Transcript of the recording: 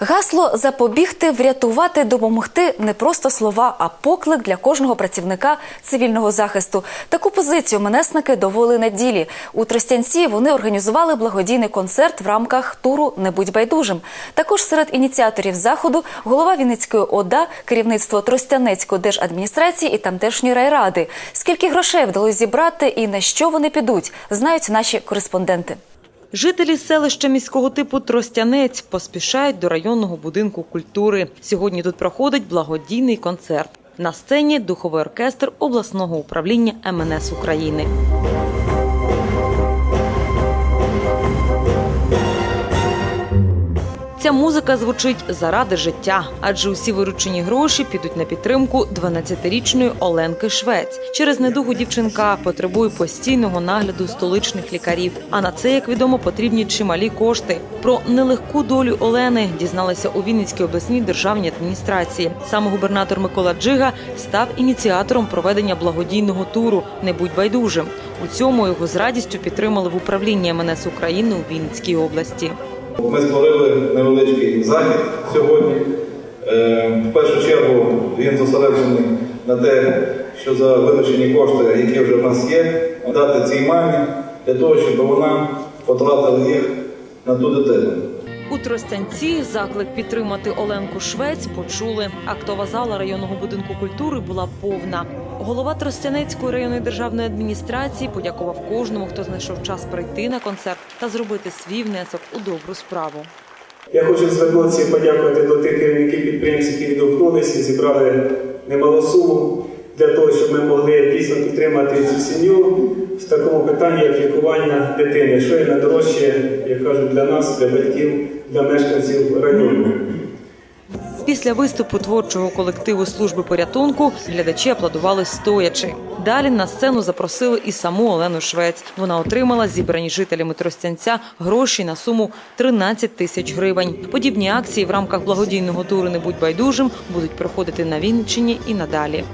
Гасло запобігти, врятувати, допомогти не просто слова, а поклик для кожного працівника цивільного захисту. Таку позицію менесники довели на ділі. У Тростянці вони організували благодійний концерт в рамках туру Не будь байдужим. Також серед ініціаторів заходу голова Вінницької ОДА, керівництво Тростянецької держадміністрації і тамтешньої райради. Скільки грошей вдалося зібрати і на що вони підуть, знають наші кореспонденти. Жителі селища міського типу Тростянець поспішають до районного будинку культури. Сьогодні тут проходить благодійний концерт. На сцені духовий оркестр обласного управління МНС України. Ця музика звучить заради життя, адже усі виручені гроші підуть на підтримку 12-річної Оленки Швець. Через недугу дівчинка потребує постійного нагляду столичних лікарів. А на це, як відомо, потрібні чималі кошти. Про нелегку долю Олени дізналися у Вінницькій обласній державній адміністрації. Саме губернатор Микола Джига став ініціатором проведення благодійного туру Не будь байдужим. У цьому його з радістю підтримали в управлінні МНС України у Вінницькій області. Ми створили невеличкий захід сьогодні. Е, В першу чергу він зосереджений на те, що за вилучені кошти, які вже в нас є, дати цій мамі для того, щоб вона потратила їх на ту дитину. У Тростянці заклик підтримати Оленку Швець почули. Актова зала районного будинку культури була повна. Голова Тростянецької районної державної адміністрації подякував кожному, хто знайшов час прийти на концерт та зробити свій внесок у добру справу. Я хочу звернутися і подякувати до тих керівників підприємств, які відгукнулися зібрали немалу суму для того, щоб ми могли дійсно підтримати цю сім'ю в такому питанні, як лікування дитини, що є найдорожче, як кажуть, для нас, для батьків, для мешканців району. Після виступу творчого колективу служби порятунку глядачі аплодували стоячи. Далі на сцену запросили і саму Олену Швець. Вона отримала зібрані жителями Тростянця гроші на суму 13 тисяч гривень. Подібні акції в рамках благодійного туру «Не будь байдужим будуть проходити на Вінниччині і надалі.